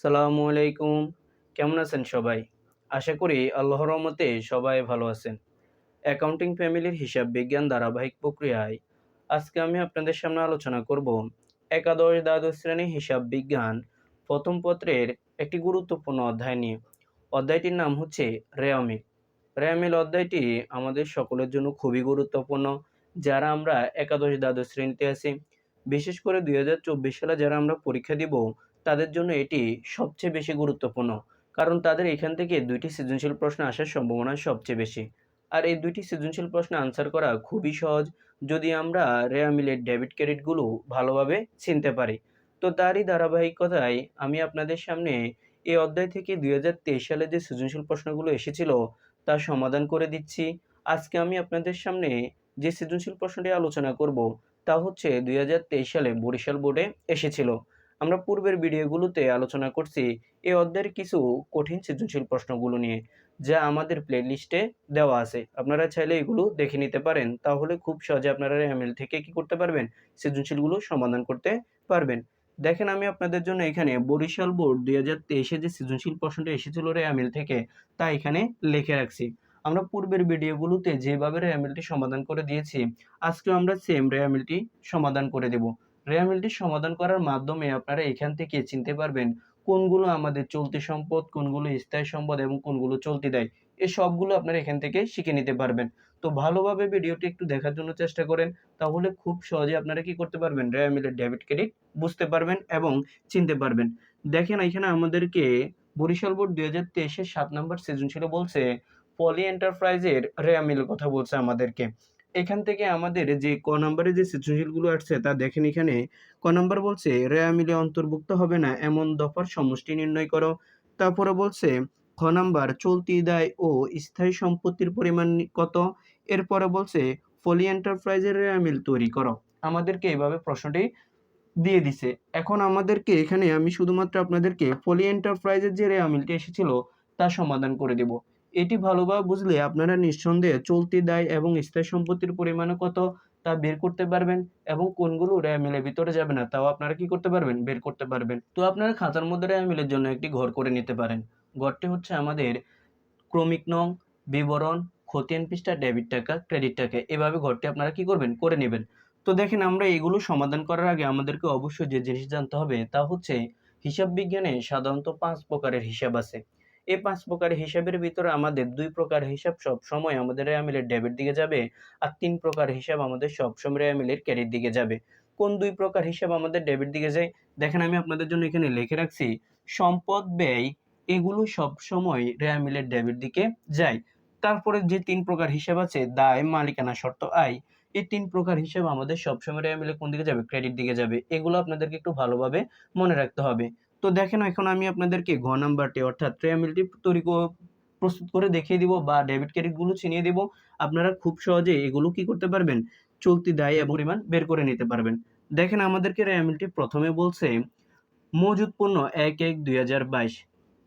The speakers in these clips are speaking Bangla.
সালামু আলাইকুম। কেমন আছেন সবাই? আশা করি আল্লাহ রহমতে সবাই ভালো আছেন। অ্যাকাউন্টিং ফ্যামিলির হিসাব বিজ্ঞান ধারাবাহিক প্রক্রিয়ায় আজকে আমি আপনাদের সামনে আলোচনা করব একাদশ দ্বাদশ শ্রেণি হিসাব বিজ্ঞান প্রথম পত্রের একটি গুরুত্বপূর্ণ অধ্যায় নিয়ে। অধ্যায়টির নাম হচ্ছে রেয়ামিল রেয়ামিল অধ্যায়টি আমাদের সকলের জন্য খুবই গুরুত্বপূর্ণ। যারা আমরা একাদশ দ্বাদশ শ্রেণীতে আছি, বিশেষ করে দুই হাজার চব্বিশ সালে যারা আমরা পরীক্ষা দিব তাদের জন্য এটি সবচেয়ে বেশি গুরুত্বপূর্ণ, কারণ তাদের এখান থেকে দুইটি সৃজনশীল প্রশ্ন আসার সম্ভাবনা সবচেয়ে বেশি। আর এই দুইটি সৃজনশীল প্রশ্ন আনসার করা খুবই সহজ যদি আমরা রেয়ামিলের ডেবিট ক্রেডিটগুলো ভালোভাবে চিনতে পারি। তো তারই ধারাবাহিকতায় আমি আপনাদের সামনে এই অধ্যায় থেকে দুই হাজার তেইশ সালে যে সৃজনশীল প্রশ্নগুলো এসেছিল তার সমাধান করে দিচ্ছি। আজকে আমি আপনাদের সামনে যে সৃজনশীল প্রশ্নটি আলোচনা করব তা হচ্ছে দুই হাজার তেইশ সালে বরিশাল বোর্ডে এসেছিল। আমরা পূর্বের ভিডিওগুলোতে আলোচনা করছি এই অধ্যায়ের কিছু কঠিন সৃজনশীল প্রশ্নগুলো নিয়ে, যা আমাদের প্লেলিস্টে দেওয়া আছে। আপনারা চাইলে এগুলো দেখে নিতে পারেন। তাহলে খুব সহজে আপনারা এমএল থেকে কি করতে পারবেন? সৃজনশীলগুলো সমাধান করতে পারবেন। দেখেন, আমি আপনাদের জন্য এখানে বরিশাল বোর্ড দুই হাজার তেইশে যে সৃজনশীল প্রশ্নটা এসেছিল রে আমিল থেকে, তা এখানে লিখে রাখছি। আমরা পূর্বের ভিডিওগুলোতে যেভাবে রেয়ামিলটি সমাধান করে দিয়েছি, আজকেও আমরা সেম রেয়ামিলটি সমাধান করে দেব। রেয়ামিলটি সমাধান করার মাধ্যমে আপনারা এখান থেকে চিনতে পারবেন কোনগুলো আমাদের চলতি সম্পদ, কোনগুলো স্থায়ী সম্পদ এবং কোনগুলো চলতি দেয়। এই সবগুলো আপনারা এখান থেকে শিখে নিতে পারবেন। তো ভালোভাবে ভিডিওটি একটু দেখার জন্য চেষ্টা করেন, তাহলে খুব সহজে আপনারা কি করতে পারবেন? রেয়ামিলের ডেবিট ক্রেডিট বুঝতে পারবেন এবং চিনতে পারবেন। দেখেন এখানে আমাদেরকে বরিশাল বোর্ড দুই হাজার তেইশের সাত নম্বর সৃজনশীল বলছে, পলি এন্টারপ্রাইজের রেয়ামিল কথা বলছে আমাদেরকে। এখান থেকে আমাদের যে ক নম্বরে যে সৃজনশীলগুলো আসছে তা দেখেন এখানে। ক নম্বর বলছে রেয়া মিলে অন্তর্ভুক্ত হবে না, এমন দফার সমষ্টি নির্ণয় করো। তারপরে বলছে, খ নাম্বার, চলতি দায় ও স্থায়ী সম্পত্তির পরিমাণ কত? এরপরে বলছে, ফলি এন্টারপ্রাইজের রেয়া মিল তৈরি করো। আমাদেরকে এভাবে প্রশ্নটি দিয়ে দিছে। এখন আমাদেরকে এখানে আমি শুধুমাত্র আপনাদেরকে ফলি এন্টারপ্রাইজের যে রেয়া মিলটি এসেছিল তা সমাধান করে দেব। এটি ভালোভাবে বুঝলে আপনারা নিঃসন্দেহে চলতি দায় এবং স্থায়ী সম্পত্তির পরিমাণ কত তা বের করতে পারবেন এবং কোনগুলো র্যামিলের ভিতরে যাবে না তাও আপনারা কি করতে পারবেন? বের করতে পারবেন। তো আপনারা খাতার মধ্যে র্যামিলের জন্য একটি ঘর করে নিতে পারেন। ঘরটি হচ্ছে আমাদের ক্রমিক নং, বিবরণ, খতিয়ান পৃষ্ঠা, ডেবিট টাকা, ক্রেডিট টাকা। এভাবে ঘরটি আপনারা কি করবেন? করে নেবেন। তো দেখেন আমরা এগুলো সমাধান করার আগে আমাদেরকে অবশ্যই যে জিনিস জানতে হবে তা হচ্ছে হিসাব বিজ্ঞানে সাধারণত পাঁচ প্রকারের হিসাব আছে। এই পাঁচ প্রকার হিসাবের ভিতরে আমাদের দুই প্রকার হিসাব সব সময় আমাদের রেয়ামিলের ডেবিট দিকে যাবে আর তিন প্রকার হিসাব আমাদের সব সবসময় রেয়ামিলের ক্রেডিট দিকে যাবে। কোন দুই প্রকার হিসাব আমাদের ডেবিট দিকে যায়? দেখেন আমি আপনাদের জন্য এখানে লিখে রাখছি, সম্পদ, ব্যয় এগুলো সব সময় রেয়ামিলের ডেবিট দিকে যায়। তারপরে যে তিন প্রকার হিসাব আছে, দায়, মালিকানা, শর্ত, আয়, এই তিন প্রকার হিসাব আমাদের সবসময় রেয়ামিলে কোন দিকে যাবে? ক্রেডিট দিকে যাবে। এগুলো আপনাদেরকে একটু ভালোভাবে মনে রাখতে হবে। তো দেখেন এখন আমি আপনাদেরকে ঘ নাম্বারটি অর্থাৎ ট্রেমিলটি তৈরি প্রস্তুত করে দেখিয়ে দিব বা ডেবিট ক্রেডিটগুলো চিনিয়ে দিব। আপনারা খুব সহজে এগুলো কি করতে পারবেন? চলতি দায় এবং পরিমাণ বের করে নিতে পারবেন। দেখেন আমাদেরকে রেমিলটি প্রথমে বলছে মজুদ পণ্য এক এক দুই হাজার বাইশ।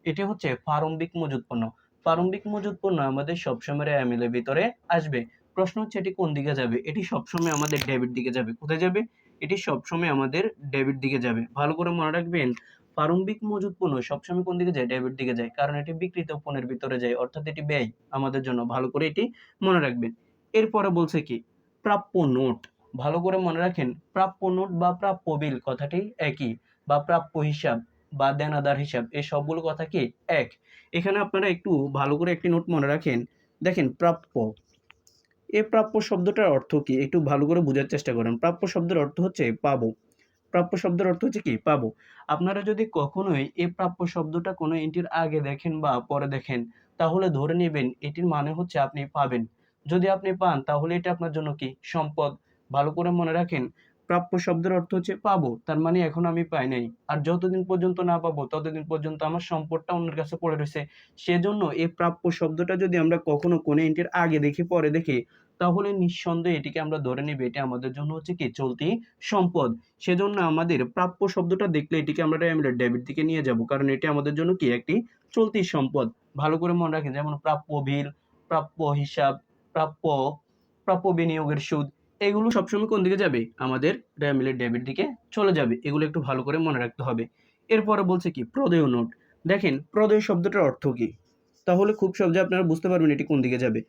এটি হচ্ছে প্রারম্ভিক মজুদ পণ্য প্রারম্ভিক মজুদ পণ্য আমাদের সবসময় রেমিলের ভিতরে আসবে। প্রশ্ন হচ্ছে এটি কোন দিকে যাবে? এটি সবসময় আমাদের ডেবিট দিকে যাবে। কোথায় যাবে? এটি সবসময় আমাদের ডেবিট দিকে যাবে। ভালো করে মনে রাখবেন প্রারম্ভিক মজুদ পণ্য সবসময় কোন দিকে যায়? ডেবিট দিকে যায়। কারণ এটি বিক্রিত পণ্যের ভিতরে যায়। অর্থাৎ এটি ব্যয় আমাদের জন্য। ভালো করে এটি মনে রাখবেন। এরপরে বলছে কি? প্রাপ্য নোট। ভালো করে মনে রাখেন। প্রাপ্য নোট বা প্রাপ্য বিল কথাটি একই। বা প্রাপ্য হিসাব বা দেনাদার হিসাব, এই সবগুলো কথা কি? এক। এখানে আপনারা একটু ভালো করে একটি নোট মনে রাখেন। দেখেন, প্রাপ্য। এ প্রাপ্য শব্দটার অর্থ কি? একটু ভালো করে বোঝার চেষ্টা করেন। প্রাপ্য শব্দের অর্থ হচ্ছে পাবো। প্রাপ্য শব্দের অর্থ হচ্ছে কি? পাবো। আপনারা যদি কখনোই এই প্রাপ্য শব্দটা কোনো এন্টির আগে দেখেন বা পরে দেখেন, তাহলে ধরে নেবেন এটির মানে হচ্ছে আপনি পাবেন। যদি আপনি পান, তাহলে এটা আপনার জন্য কি? সম্পদ। ভালো করে মনে রাখেন, প্রাপ্য শব্দের অর্থ হচ্ছে পাবো, তার মানে এখন আমি পাই নাই। আর যতদিন পর্যন্ত না পাবো, ততদিন পর্যন্ত আমার সম্পদটা অন্যের কাছে পড়ে রয়েছে। সেজন্য এই প্রাপ্য শব্দটা যদি আমরা কখনো কোনো এন্টির আগে দেখি, পরে দেখি তাহলে নিঃসন্দেহে এটিকে আমরা ধরে নিব, এটা আমাদের জন্য হচ্ছে কি চলতি সম্পদ। সেজন্য আমাদের প্রাপ্য শব্দটা দেখলে এটিকে আমরা ডেবিট দিকে নিয়ে যাব, কারণ এটি আমাদের জন্য কি একটি চলতি সম্পদ। ভালো করে মনে রাখেন, যেমন প্রাপ্য বিল, প্রাপ্য হিসাব, প্রাপ্য প্রাপ্য বিনিয়োগের সুদ, এগুলো সবসময় কোন দিকে যাবে? আমাদের র্যামিলের ডেবিট দিকে চলে যাবে, এগুলো একটু ভালো করে মনে রাখতে হবে। এরপরে বলছে কি, প্রদেয় নোট। দেখেন, প্রদেয় শব্দটার অর্থ কি? তাহলে খুব সহজে আপনারা বুঝতে পারবেন এটি কোন দিকে যাবে।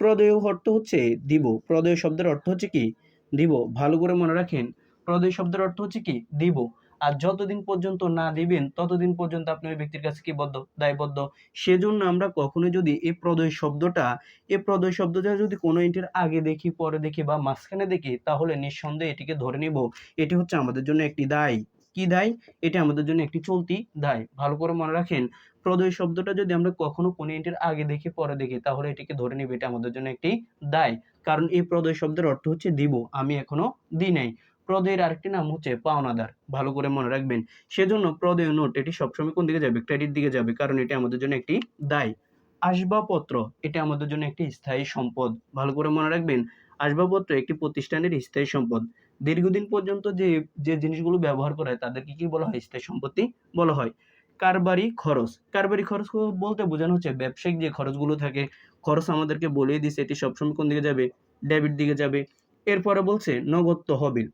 প্রদেয় অর্থ হচ্ছে দিব। প্রদেয় শব্দের অর্থ হচ্ছে কি? দিব। ভালো করে মনে রাখেন। প্রদেয় শব্দের অর্থ হচ্ছে কি? দিব। আর যতদিন পর্যন্ত না দিবেন, ততদিন পর্যন্ত আপনি ওই ব্যক্তির কাছে কি বদ্ধ? দায়বদ্ধ। সেজন্য আমরা কখনোই যদি এই প্রদয় শব্দটা, এই প্রদয় শব্দটা যদি কোনো ইন্টের আগে দেখি, পরে দেখি বা মাঝখানে দেখি, তাহলে নিঃসন্দেহে এটিকে ধরে নিব। এটি হচ্ছে আমাদের জন্য একটি দায়। কি দায়? এটা আমাদের জন্য একটি চলতি দায়। ভালো করে মনে রাখেন। প্রদয় শব্দটা যদি আমরা কখনো কোনো ইন্টের আগে দেখি পরে দেখি, তাহলে এটিকে ধরে নিব, এটা আমাদের জন্য একটি দায়। কারণ এই প্রদয় শব্দের অর্থ হচ্ছে দিব, আমি এখনও দিই নাই। প্রদয়ের আরেকটি নাম হচ্ছে পাওনাদার, ভালো করে মনে রাখবেন। সেজন্য প্রদেয় নোট, এটি সবসময় কোন দিকে যাবে? ক্রেডিট দিকে যাবে, কারণ এটি আমাদের জন্য একটি দায়। আসবাবপত্র, এটা আমাদের জন্য একটি স্থায়ী সম্পদ, ভালো করে মনে রাখবেন। আসবাবপত্র একটি প্রতিষ্ঠানের স্থায়ী সম্পদ। দীর্ঘদিন পর্যন্ত যে যে জিনিসগুলো ব্যবহার করা হয়, তাদেরকে কি বলা হয়? স্থায়ী সম্পত্তি বলা হয়। কারবারি খরচ। কারবারি খরচ বলতে বোঝানো হচ্ছে ব্যবসায়িক যে খরচগুলো থাকে, খরচ আমাদেরকে বলেই দিছে এটি সবসময় কোন দিকে যাবে? ডেবিট দিকে যাবে। এরপরে বলছে নগদ তহবিল।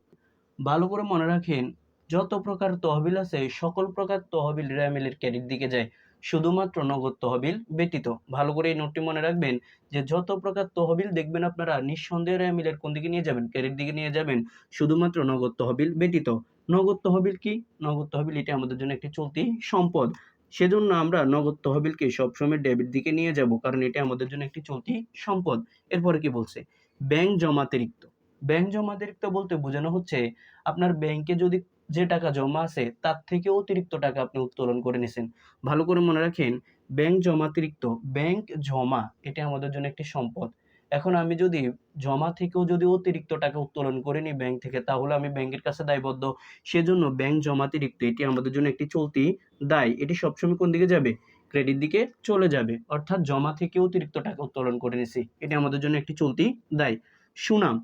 ভালো করে মনে রাখেন, যত প্রকার তহবিল আছে, সকল প্রকার তহবিল রেয়ামিলের ক্রেডিট দিকে যায়। শুধুমাত্র নগদ তহবিল ব্যতীত। ভালো করে এই নোটটি মনে রাখবেন যে যত প্রকার তহবিল দেখবেন আপনারা, নিঃসন্দেহে রেয়ামিলের কোন দিকে নিয়ে যাবেন? ক্রেডিট দিকে নিয়ে যাবেন। শুধুমাত্র নগদ তহবিল ব্যতীত। নগদ তহবিল কি? নগদ তহবিল এটি আমাদের জন্য একটি চলতি সম্পদ। সেজন্য আমরা নগদ তহবিলকে সবসময় ডেবিট দিকে নিয়ে যাব, কারণ এটি আমাদের জন্য একটি চলতি সম্পদ। এরপরে কি বলছে? ব্যাংক জমাতিরিক্ত। ব্যাংক জমাতিরিক্ত বলতে বোঝানো হচ্ছে, আপনার ব্যাংকে যদি যে টাকা জমা আছে, তার থেকে অতিরিক্ত টাকা আপনি উত্তোলন করে নিছেন। ভালো করে মনে রাখেন, ব্যাংক জমাতিরিক্ত, ব্যাংক জমা, এটা আমাদের জন্য একটি সম্পদ। এখন আমি যদি জমা থেকেও যদি অতিরিক্ত টাকা উত্তোলন করে নিই ব্যাংক থেকে, তাহলে আমি ব্যাংকের কাছে দায়বদ্ধ। সেজন্য ব্যাংক জমাতিরিক্ত, এটি আমাদের জন্য একটি চলতি দায়। এটি সবসময় কোন দিকে যাবে? ক্রেডিট দিকে চলে যাবে। অর্থাৎ জমা থেকে অতিরিক্ত টাকা উত্তোলন করে নিছি। এটি আমাদের জন্য একটি চলতি দায়। সুনাম।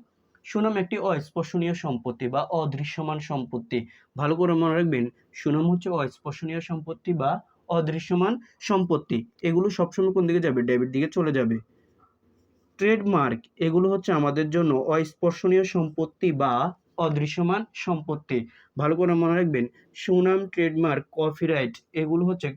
সুনাম একটি অস্পর্শনীয় সম্পত্তি বা অদৃশ্যমান সম্পত্তি। ভালো করে মনে রাখবেন, সুনাম হচ্ছে অস্পর্শনীয় সম্পত্তি বা অদৃশ্যমান সম্পত্তি। এগুলো সবসময় কোন দিকে যাবে? ডেবিট দিকে চলে যাবে। ট্রেডমার্ক, এগুলো হচ্ছে আমাদের জন্য অস্পর্শনীয় সম্পত্তি বা অদৃশ্যমান সম্পত্তি। ভালো করে মনে রাখবেন, সুনাম, ট্রেডমার্ক, কপিরাইট, এগুলো হচ্ছে,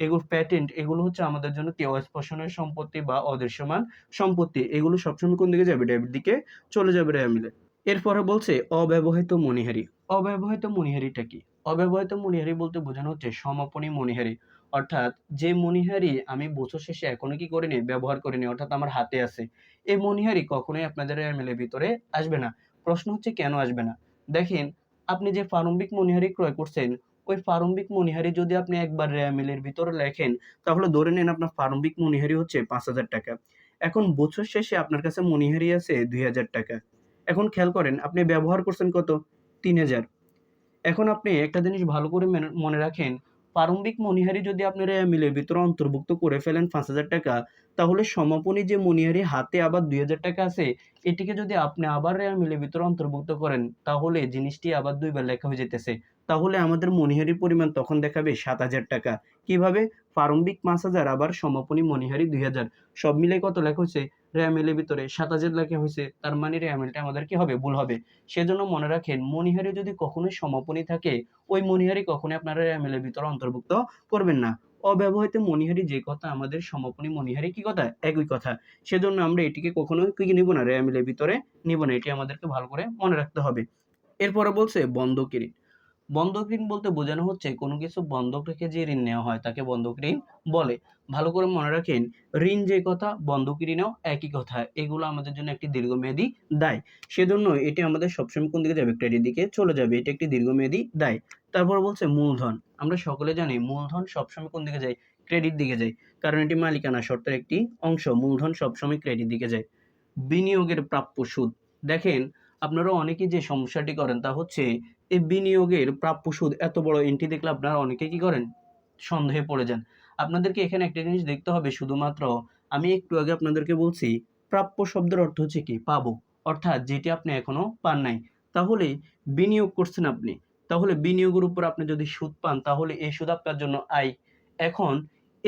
এগুলো প্যাটেন্ট এগুলো হচ্ছে আমাদের জন্য কি? অস্পর্শনীয় সম্পত্তি বা অদৃশ্যমান সম্পত্তি। এগুলো সবসময় কোন দিকে যাবে? ডেবিট দিকে চলে যাবে রেয়া মিলে এরপরে বলছে অব্যবহৃত মণিহারি অব্যবহৃত মণিহারিটা কি? অব্যবহৃত মণিহারি বলতে বোঝানো হচ্ছে সমাপনী মণিহারি অর্থাৎ যে মণিহারি আমি বছর শেষে এখনও কি করিনি, ব্যবহার করিনি, অর্থাৎ আমার হাতে আছে, এই মণিহারি কখনোই আপনাদের এমএলএ ভিতরে আসবে না। প্রশ্ন হচ্ছে কেন আসবে না? দেখেন, আপনি যে প্রারম্ভিক মণিহারি ক্রয় করছেন, ওই প্রারম্ভিক মণিহারি যদি আপনি একবার রেয়ামিলের ভিতরে লেখেন, তাহলে ধরে নেন আপনার প্রারম্ভিক মণিহারি হচ্ছে পাঁচ হাজার টাকা। এখন বছর শেষে আপনার কাছে মণিহারি আছে দুই হাজার টাকা। এখন খেয়াল করেন, আপনি ব্যবহার করছেন কত? তিন হাজার। এখন আপনি একটা জিনিস ভালো করে মনে রাখেন প্রারম্ভিক মণিহারি যদি আপনারা মিলের ভিতরে অন্তর্ভুক্ত করে ফেলেন পাঁচ হাজার টাকা, তাহলে সমাপনী যে মণিহারি হাতে আবার দুই হাজার টাকা আছে, এটিকে যদি আপনি আবার মিলের ভিতরে অন্তর্ভুক্ত করেন, তাহলে জিনিসটি আবার দুইবার লেখা হয়ে যেতেছে। তাহলে আমাদের মণিহারির পরিমাণ তখন দেখাবে সাত হাজার টাকা। কীভাবে? প্রারম্ভিক পাঁচ হাজার, আবার সমাপনী মণিহারি দুই হাজার। সব মিলে কত লেখা হয়েছে রেয়ামিলের ভিতরে সাত হাজার লেখা হয়েছে তার মানে রেয়ামিলটা আমাদের কি হবে? ভুল হবে। সেজন্য মনে রাখেন, মণিহারি যদি কখনোই সমাপনী থাকে, ওই মণিহারি কখনোই আপনারা রেয়ামিলের ভিতরে অন্তর্ভুক্ত করবেন না। অব্যবহৃত মণিহারি যে কথা, আমাদের সমাপনী মণিহারি কি কথা? একই কথা। সেজন্য আমরা এটিকে কখনো কি নিব না? রেয়ামিলের ভিতরে নিব না। এটি আমাদেরকে ভালো করে মনে রাখতে হবে। এরপরে বলছে বন্ধক ঋণ বন্ধক ঋণ বলতে বোঝানো হচ্ছে কোনো কিছু বন্ধক রেখে যে ঋণ নেওয়া হয় তাকে বন্ধক ঋণ বলে। ভালো করে মনে রাখেন, ঋণ যে কথা, বন্ধক ঋণও একই কথা। এগুলো আমাদের জন্য একটি দীর্ঘমেয়াদী দায়। সেজন্য এটি আমাদের সবসময় কোন দিকে যাবে? ক্রেডিট দিকে চলে যাবে। এটি একটি দীর্ঘমেয়াদী দায়। তারপর বলছে মূলধন। আমরা সকলে জানি মূলধন সবসময় কোন দিকে যায়? ক্রেডিট দিকে যায়। কারণ এটি মালিকানা শর্তের একটি অংশ। মূলধন সবসময় ক্রেডিট দিকে যায়। বিনিয়োগের প্রাপ্য সুদ। দেখেন, আপনারা অনেকেই যে সমস্যাটি করেন তা হচ্ছে এই বিনিয়োগের প্রাপ্য সুদ এত বড় এন্ট্রি দেখলে আপনারা অনেকে কি করেন? সন্দেহে পড়ে যান। আপনাদেরকে এখানে একটা জিনিস দেখতে হবে, শুধুমাত্র আমি একটু আগে আপনাদেরকে বলছি, প্রাপ্য শব্দের অর্থ হচ্ছে কি? পাবো। অর্থাৎ যেটি আপনি এখনও পান নাই। তাহলে বিনিয়োগ করছেন আপনি। তাহলে বিনিয়োগের উপর আপনি যদি সুদ পান, তাহলে এই সুদ আপনার জন্য আয়। এখন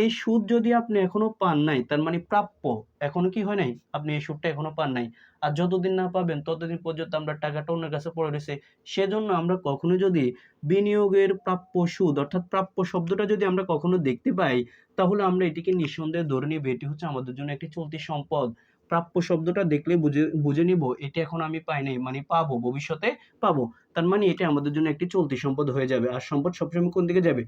এই সুদ যদি আপনি এখনও পান নাই, তার মানে প্রাপ্য, এখনও কি হয় নাই? আপনি এই সুদটা এখনও পান নাই। আর যতদিন না পাবেন, ততদিন পর্যন্ত আমরা টাকাটা অন্যের কাছে পড়ে রয়েছে। সেজন্য আমরা কখনো যদি বিনিয়োগের প্রাপ্য সুদ, অর্থাৎ প্রাপ্য শব্দটা যদি আমরা কখনো দেখতে পাই, তাহলে আমরা এটিকে নিঃসন্দেহে ধরে নিয়ে এটি হচ্ছে আমাদের জন্য একটি চলতি সম্পদ। প্রাপ্য শব্দটা দেখলে বুঝে বুঝে নিব, এটা এখন আমি পাই নাই মানে পাবো, ভবিষ্যতে পাবো। তার মানে এটা আমাদের জন্য একটি চলতি সম্পদ হয়ে যাবে, আর সম্পদ সবসময় কোন দিকে যাবে?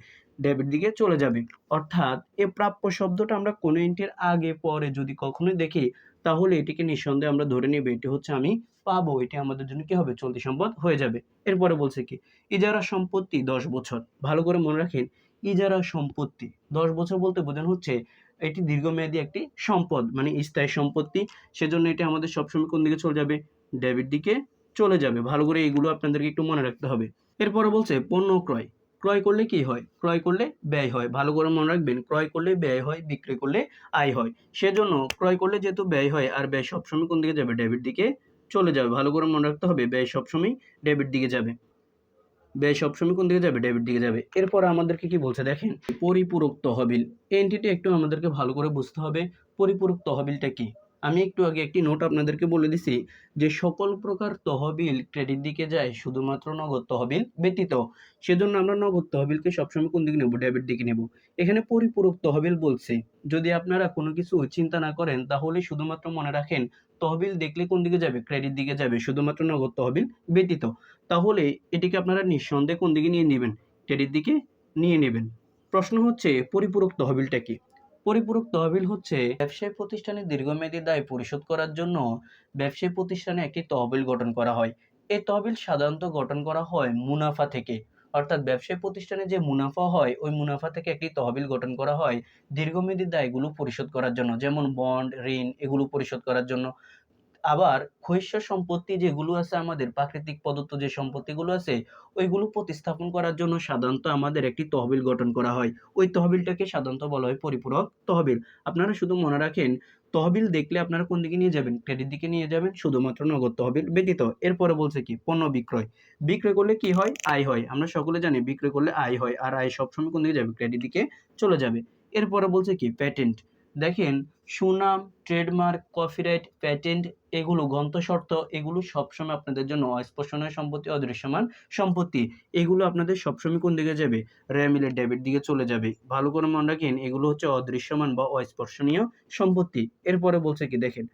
ডেবিট দিকে চলে যাবে। অর্থাৎ এ প্রাপ্য শব্দটা আমরা কোনো এন্টির আগে, পরে যদি কখনোই দেখি, তাহলে এটিকে নিঃসন্দেহে আমরা ধরে নিব, এটি হচ্ছে আমি পাবো, এটি আমাদের জন্য কি হবে? চলতি সম্পদ হয়ে যাবে। এরপরে বলছে কি, ইজারা সম্পত্তি দশ বছর। ভালো করে মনে রাখেন, ইজারা সম্পত্তি দশ বছর বলতে বোঝানো হচ্ছে এটি দীর্ঘমেয়াদী একটি সম্পদ মানে স্থায়ী সম্পত্তি। সেজন্য এটি আমাদের সবসময় কোন দিকে চলে যাবে? ডেবিট দিকে চলে যাবে। ভালো করে এইগুলো আপনাদেরকে একটু মনে রাখতে হবে। এরপরে বলছে, পণ্য ক্রয়। ক্রয় করলে কি হয়? ক্রয় করলে ব্যয় হয়। ভালো করে মনে রাখবেন, ক্রয় করলে ব্যয় হয় বিক্রি করলে আয় হয়। সেজন্য ক্রয় করলে যেহেতু ব্যয় হয়, আর ব্যয় সবসময় কোন দিকে যাবে? ডেবিট দিকে চলে যাবে। ভালো করে মনে রাখতে হবে, ব্যয় সবসময় ডেবিট দিকে যাবে। ব্যয় সবসময় কোন দিকে যাবে? ডেবিট দিকে যাবে। এরপর আমাদেরকে কি বলছে দেখেন? পরিপূরক তহবিল। এই একটু আমাদেরকে ভালো করে বুঝতে হবে। পরিপূরক তহবিলটা কি? আমি একটু আগে একটি নোট আপনাদেরকে বলে দিছি যে সকল প্রকার তহবিল ক্রেডিট দিকে যায় শুধুমাত্র নগদ তহবিল ব্যতীত। সেজন্য আমরা নগদ তহবিলকে সবসময় কোন দিকে নেব? ডেবিট দিকে নেব। এখানে পরিপূরক তহবিল বলছে। যদি আপনারা কোনো কিছু চিন্তা না করেন, তাহলে শুধুমাত্র মনে রাখেন তহবিল দেখলে কোন দিকে যাবে? ক্রেডিট দিকে যাবে, শুধুমাত্র নগদ তহবিল ব্যতীত। তাহলে এটিকে আপনারা নিঃসন্দেহে কোন দিকে নিয়ে নেবেন? ক্রেডিট দিকে নিয়ে নেবেন। প্রশ্ন হচ্ছে পরিপূরক তহবিলটা কি? পরিপূরক তহবিল হচ্ছে ব্যবসায়ী প্রতিষ্ঠানের দীর্ঘমেয়াদী দায় পরিশোধ করার জন্য ব্যবসায়ী প্রতিষ্ঠানে একটি তহবিল গঠন করা হয়। এই তহবিল সাধারণত গঠন করা হয় মুনাফা থেকে। অর্থাৎ ব্যবসায়ী প্রতিষ্ঠানে যে মুনাফা হয়, ওই মুনাফা থেকে একটি তহবিল গঠন করা হয় দীর্ঘমেয়াদী দায়গুলো পরিশোধ করার জন্য। যেমন বন্ড ঋণ এগুলো পরিশোধ করার জন্য। আবার ক্ষয়িষ্য সম্পত্তি যেগুলো আছে আমাদের, প্রাকৃতিক প্রদত্ত যে সম্পত্তিগুলো আছে, ওইগুলো প্রতিস্থাপন করার জন্য সাধারণত আমাদের একটি তহবিল গঠন করা হয়। ওই তহবিলটাকে সাধারণত বলা হয় পরিপূরক তহবিল। আপনারা শুধু মনে রাখেন, তহবিল দেখলে আপনারা কোন দিকে নিয়ে যাবেন? ক্রেডিট দিকে নিয়ে যাবেন, শুধুমাত্র নগদ তহবিল ব্যতীত। এরপরে বলছে কি? পণ্য বিক্রয়। বিক্রয় করলে কি হয়? আয় হয়। আমরা সকলে জানি বিক্রয় করলে আয় হয়, আর আয় সবসময় কোন দিকে যাবে? ক্রেডিট দিকে চলে যাবে। এরপরে বলছে কি? প্যাটেন্ট দেখেন, সুনাম ট্রেডমার্ক কপিরাইট প্যাটেন্ট এগুলো গ্রন্থশর্ত এগুলো সবসময় আপনাদের জন্য অস্পর্শনীয় সম্পত্তি, অদৃশ্যমান সম্পত্তি। এগুলো আপনাদের সবসময় কোন দিকে যাবে? র্যামিলে ডেবিট দিকে চলে যাবে। ভালো করে মনে রাখেন, এগুলো হচ্ছে অদৃশ্যমান বা অস্পর্শনীয় সম্পত্তি। এরপরে বলছে কি, দেখেন,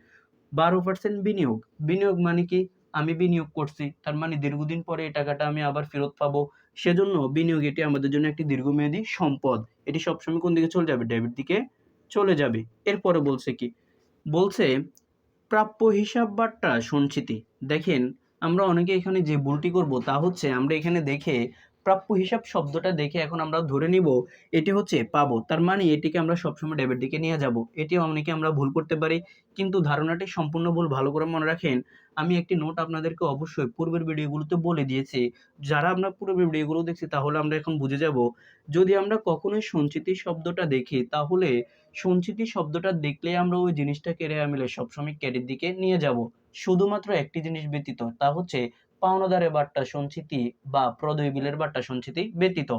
বারো পার্সেন্ট বিনিয়োগ। বিনিয়োগ মানে কি? আমি বিনিয়োগ করছি, তার মানে দীর্ঘদিন পরে এই টাকাটা আমি আবার ফেরত পাবো। সেজন্য বিনিয়োগ এটি আমাদের জন্য একটি দীর্ঘমেয়াদী সম্পদ। এটি সবসময় কোন দিকে চলে যাবে? ডেবিট দিকে চলে যাবে। এরপরে বলছে কি? বলছে, প্রাপ্য হিসাব বাট্টা সঞ্চিতি। দেখেন, আমরা অনেকে এখানে যে ভুলটি করব তা হচ্ছে, আমরা এখানে দেখে প্রাপ্য হিসাব শব্দটা দেখে এখন আমরা ধরে নিব, এটি হচ্ছে পাবো। তার মানে এটিকে আমরা সবসময় ডেবিট দিকে নিয়ে যাব। এটিও অনেকে আমরা ভুল করতে পারি, কিন্তু ধারণাটি সম্পূর্ণ ভুল, ভালো করে মনে রাখেন। আমি একটি নোট আপনাদেরকে অবশ্যই পূর্বের ভিডিওগুলোতে বলে দিয়েছি। যারা আমরা পূর্বের ভিডিওগুলো দেখছি, তাহলে আমরা এখন বুঝে যাব। যদি আমরা কখনোই সঞ্চিতি শব্দটা দেখি, তাহলে সঞ্চিতি শব্দটা দেখলে আমরা ওই জিনিসটাকে রেয়া মিলে সবসময় ক্যারির দিকে নিয়ে যাব। শুধুমাত্র একটি জিনিস ব্যতীত, তা হচ্ছে পাওনাদারের বাট্টা সঞ্চিতি বা প্রদয় বিলের বাট্টা সঞ্চিতি ব্যতীত।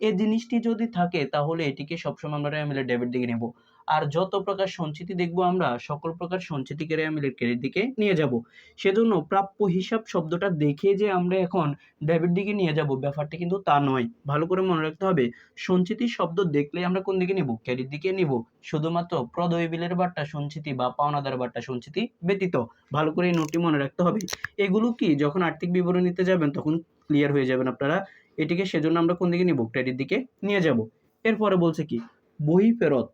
এ জিনিসটি যদি থাকে তাহলে এটিকে সবসময় আমরা মিলে ডেবিট দিকে নেব। আর যত প্রকার সঞ্চিতি দেখব আমরা, সকল প্রকার সঞ্চিতিকে মিলের ক্রেডিট দিকে নিয়ে যাব। সেজন্য প্রাপ্য হিসাব শব্দটা দেখে যে আমরা এখন ডেবিট দিকে নিয়ে যাব, ব্যাপারটা কিন্তু তা নয়। ভালো করে মনে রাখতে হবে সঞ্চিতি শব্দ দেখলে আমরা কোন দিকে নিব? ক্রেডিট দিকে নিব। শুধুমাত্র প্রদয় বিলের বাট্টা সঞ্চিতি বা পাওনাদার বাট্টা সঞ্চিতি ব্যতীত। ভালো করে এই নোটটি মনে রাখতে হবে। এগুলো কি? যখন আর্থিক বিবরণীতে যাবেন, তখন ক্লিয়ার হয়ে যাবেন আপনারা। এটিকে সেজন্য আমরা কোন দিকে নিব? ক্রেডিট দিকে নিয়ে যাব। এরপরে বলছে কি? বই ফেরত।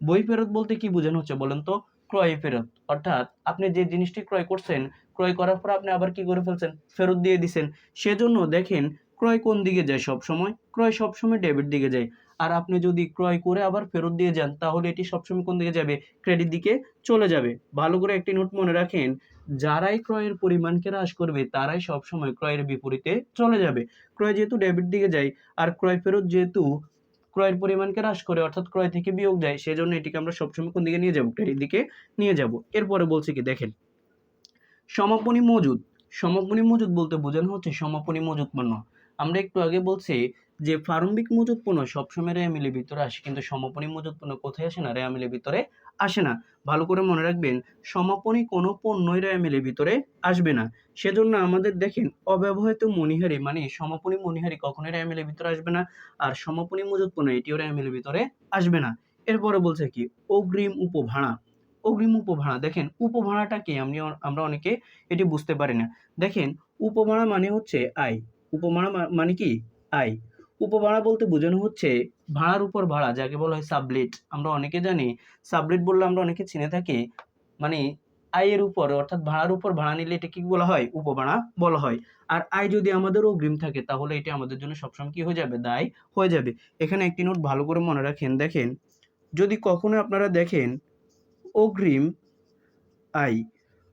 বই ফেরত বলতে কি বোঝানো হচ্ছে বলেন তো? ক্রয় ফেরত। অর্থাৎ আপনি যে জিনিসটি ক্রয় করছেন, ক্রয় করার পর আপনি আবার কি করে ফেলছেন? ফেরত দিয়ে দিছেন। সেজন্য দেখেন, ক্রয় কোন দিকে যায় সব সময় ক্রয় সবসময় ডেবিট দিকে যায়। আর আপনি যদি ক্রয় করে আবার ফেরত দিয়ে যান, তাহলে এটি সবসময় কোন দিকে যাবে? ক্রেডিট দিকে চলে যাবে। ভালো করে একটি নোট মনে রাখেন, যারাই ক্রয়ের পরিমাণকে হ্রাস করবে, তারাই সবসময় ক্রয়ের বিপরীতে চলে যাবে। ক্রয় যেহেতু ডেবিট দিকে যায়, আর ক্রয় ফেরত যেহেতু ক্রয়ের পরিমাণকে হ্রাস করে, অর্থাৎ ক্রয় থেকে বিয়োগ যায় সেজন্য এটিকে আমরা সবসময় কোন দিকে নিয়ে যাব? ক্রেডিট দিকে নিয়ে যাব। এরপরে বলছে কি, দেখেন। সমাপনী মজুদ। সমাপনী মজুদ বলতে বোঝানো হচ্ছে সমাপনী মজুদ পণ্য। আমরা একটু আগে বলছি যে প্রারম্ভিক মজুদ পণ্য সবসময় রেয়া মিলের ভিতরে আসে, কিন্তু সমাপনী মজুদ পণ্য কোথায় আসে না? রেয়া মিলের ভিতরে আসে না। ভালো করে মনে রাখবেন, সমাপনী কোনো পণ্যই রেয়া মিলের ভিতরে আসবে না। সেজন্য আমাদের দেখেন, অব্যবহৃত মণিহারি মানে সমাপনী মণিহারি কখনোই রেয়া মিলের ভিতরে আসবে না, আর সমাপনী মজুত পণ্য এটিও রেয়া মিলের ভিতরে আসবে না। এরপরে বলছে কি, অগ্রিম উপভাড়া। অগ্রিম উপভাড়া, দেখেন উপভাড়াটা কি আমি আমরা অনেকে এটি বুঝতে পারি না। দেখেন, উপভাড়া মানে হচ্ছে আয়। মা- মানে কি? আয়। উপভাড়া বলতে বোঝানো হচ্ছে ভাড়ার উপর ভাড়া, যাকে বলা হয় সাবলেট আমরা অনেকে জানি সাবলেট বললে আমরা অনেকে চিনে থাকি মানে আয়ের উপর, অর্থাৎ ভাড়ার উপর ভাড়া নিলে এটা কি বলা হয়? উপভাড়া বলা হয়। আর আয় যদি আমাদের অগ্রিম থাকে, তাহলে এটা আমাদের জন্য সবসময় কি হয়ে যাবে? দায় হয়ে যাবে। এখানে একটি নোট ভালো করে মনে রাখেন, দেখেন। যদি কখনো আপনারা দেখেন অগ্রিম আয়,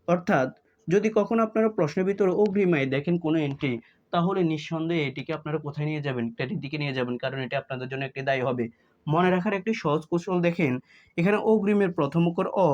অর্থাৎ যদি কখনো আপনারা প্রশ্নের ভিতরে অগ্রিম আয় দেখেন কোনো এন্ট্রি তাহলে নিঃসন্দেহে এটিকে আপনারা কোথায় নিয়ে যাবেন? ক্রেডিট দিকে নিয়ে যাবেন, কারণ এটি আপনাদের জন্য একটি দায়ী হবে। মনে রাখার একটি সহজ কৌশল দেখেন, এখানে অগ্রিমের প্রথম অক্ষর অ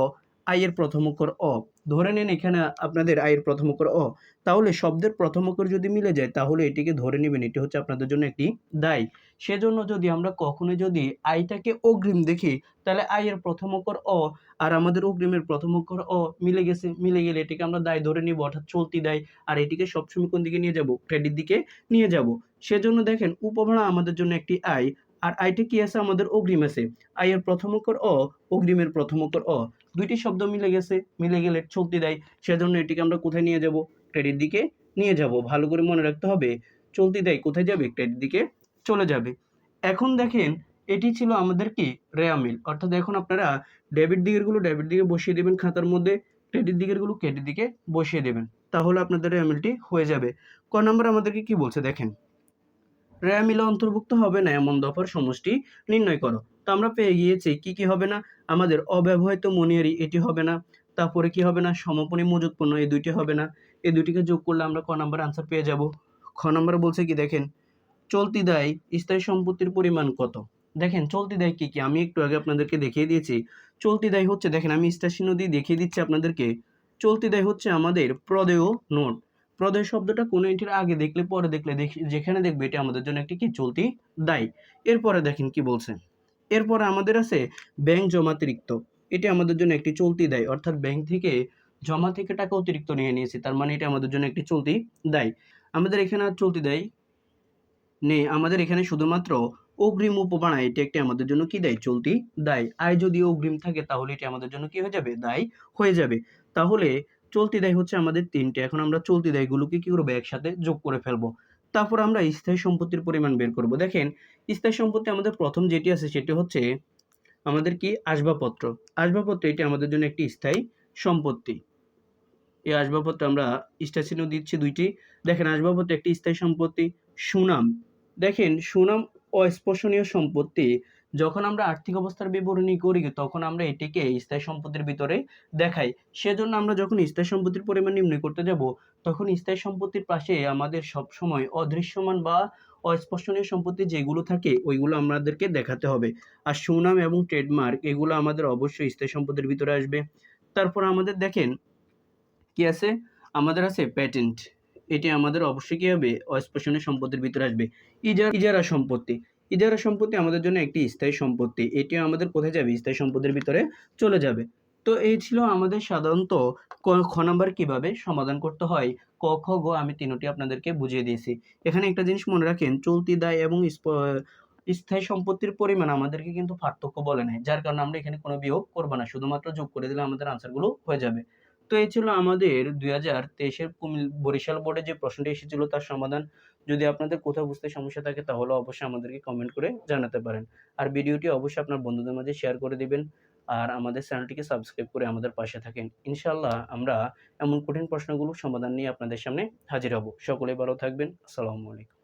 আয়ের প্রথম অক্ষর অ। ধরে নেন এখানে আপনাদের আয়ের প্রথম অক্ষর অ। তাহলে শব্দের প্রথম অক্ষর যদি মিলে যায়, তাহলে এটিকে ধরে নেবেন। এটি হচ্ছে আপনাদের জন্য একটি দায়। সেজন্য যদি আমরা কখনো যদি আয়টাকে অগ্রিম দেখি, তাহলে আয়ের প্রথম অক্ষর অ আর আমাদের অগ্রিমের প্রথম অক্ষর অ মিলে গেছে। মিলে গেলে এটিকে আমরা দায় ধরে নিব, অর্থাৎ চলতি দায়। আর এটিকে সবসময় কোন দিকে নিয়ে যাব? ক্রেডিট দিকে নিয়ে যাব। সেজন্য দেখেন, উপভাড়া আমাদের জন্য একটি আয় আর আয়টা কি আছে? আমাদের অগ্রিম আছে। আয়ের প্রথম অক্ষর অ, অগ্রিমের প্রথম অক্ষর অ। দুইটি শব্দ মিলে গেছে, মিলে গেলে চলতি দেয়। সেজন্য এটিকে আমরা কোথায় নিয়ে যাব? ক্রেডিট দিকে নিয়ে যাব। ভালো করে মনে রাখতে হবে, চলতি দেয় কোথায় যাবে? ক্রেডিট দিকে চলে যাবে। এখন দেখেন, এটি ছিল আমাদের কি? রেয়া মিল অর্থাৎ এখন আপনারা ডেবিট দিকেরগুলো ডেবিট দিকে বসিয়ে দেবেন খাতার মধ্যে ক্রেডিট দিকেরগুলো ক্রেডিট দিকে বসিয়ে দেবেন। তাহলে আপনাদের রেয়া মিলটি হয়ে যাবে। ক নম্বর আমাদেরকে কি বলছে? দেখেন। রেয়া মিলে অন্তর্ভুক্ত হবে না এমন দফার সমষ্টি নির্ণয় করো। তো আমরা পেয়ে গিয়েছি, কি কি হবে না? আমাদের অব্যবহৃত মনিয়ারি এটি হবে না, তারপরে কি হবে না? সমাপনী মজুত পণ্য এই দুইটি হবে না। এই দুটিকে যোগ করলে আমরা ক নম্বর আনসার পেয়ে যাব। খ নম্বর বলছে কি, দেখেন, চলতি দায় স্থায়ী সম্পত্তির পরিমাণ কত? দেখেন, চলতি দায় কি কি? আমি একটু আগে আপনাদেরকে দেখিয়ে দিয়েছি। চলতি দায় হচ্ছে, দেখেন, আমি চিহ্ন দিয়ে দেখিয়ে দিচ্ছি আপনাদেরকে। চলতি দায় হচ্ছে আমাদের প্রদেয় নোট। প্রদেয় শব্দটা কোনো এটির আগে দেখলে, পরে দেখলে, দেখি, যেখানে দেখবে এটা আমাদের জন্য একটি কি চলতি দায়। এরপরে দেখেন কি বলছে। এরপরে আমাদের আছে ব্যাংক জমাতিরিক্ত এটি আমাদের জন্য একটি চলতি দায়। অর্থাৎ ব্যাংক থেকে জমা থেকে টাকা অতিরিক্ত নিয়ে নিয়েছি, তার মানে এটা আমাদের জন্য একটি চলতি দায়। আমাদের এখানে আর চলতি দায় নেই। আমাদের এখানে শুধুমাত্র অগ্রিম উপবানা এটি একটি আমাদের জন্য কি দায়? চলতি দায়। আয় যদি অগ্রিম থাকে, তাহলে এটি আমাদের জন্য কি হয়ে যাবে? দায় হয়ে যাবে। তাহলে চলতি দায় হচ্ছে আমাদের তিনটে। এখন আমরা চলতি দায়গুলোকে কি করব? একসাথে যোগ করে ফেলব। তারপর আমরা স্থায়ী সম্পত্তির পরিমাণ বের করব। দেখেন, স্থায়ী সম্পত্তি আমাদের প্রথম যেটি আছে সেটি হচ্ছে আমাদের কি? আসবাবপত্র। আসবাবপত্র এটি আমাদের জন্য একটি স্থায়ী সম্পত্তি। এই আসবাবপত্র আমরা স্টার চিহ্ন দিচ্ছি দুইটি। দেখেন, আসবাবপত্র একটি স্থায়ী সম্পত্তি। সুনাম। দেখেন, সুনাম অস্পর্শনীয় সম্পত্তি। যখন আমরা আর্থিক অবস্থার বিবরণী করি, তখন আমরা এটিকে স্থায়ী সম্পত্তির ভিতরে দেখাই। সেজন্য আমরা যখন স্থায়ী সম্পত্তির পরিমাণ নির্ণয় করতে যাব, তখন স্থায়ী সম্পত্তির পাশে আমাদের সব সময় অদৃশ্যমান বা অস্পর্শনীয় সম্পত্তি যেগুলো থাকে, ওইগুলো আমাদেরকে দেখাতে হবে। আর সুনাম এবং ট্রেডমার্ক, এগুলো আমাদের অবশ্যই স্থায়ী সম্পত্তির ভিতরে আসবে। তারপর আমাদের দেখেন কি আছে? আমাদের আছে প্যাটেন্ট এটি আমাদের অবশ্যই কি হবে? অস্পর্শনীয় সম্পত্তির ভিতরে আসবে। ইজারা ইজারা সম্পত্তি। ইজারা সম্পত্তি আমাদের জন্য একটি স্থায়ী সম্পত্তি। এটিও আমাদের কোথায় যাবে? স্থায়ী সম্পত্তির ভিতরে চলে যাবে। তো এই ছিল আমাদের সাধারণত খ নাম্বার কীভাবে সমাধান করতে হয়? ক, খ, গ আমি তিনটি আপনাদেরকে বুঝিয়ে দিয়েছি। এখানে একটা জিনিস মনে রাখেন, চলতি দায় এবং স্থায়ী সম্পত্তির পরিমাণ আমাদেরকে কিন্তু পার্থক্য বলে নাই। যার কারণে আমরা এখানে কোনো বিয়োগ করব না। শুধুমাত্র যোগ করে দিলে আমাদের আনসারগুলো হয়ে যাবে। তো এই ছিল আমাদের দুই হাজার তেইশের বরিশাল বোর্ডে যে প্রশ্নটি এসেছিল তার সমাধান। যদি আপনাদের কোথাও বুঝতে সমস্যা থাকে, তাহলে অবশ্যই আমাদেরকে কমেন্ট করে জানাতে পারেন। আর ভিডিওটি অবশ্যই আপনার বন্ধুদের মাঝে শেয়ার করে দিবেন। আর আমাদের চ্যানেলটিকে সাবস্ক্রাইব করে আমাদের পাশে থাকেন। ইনশাল্লাহ আমরা এমন কঠিন প্রশ্নগুলো সমাধান নিয়ে আপনাদের সামনে হাজির হব। সকলে ভালো থাকবেন। আসসালামু আলাইকুম।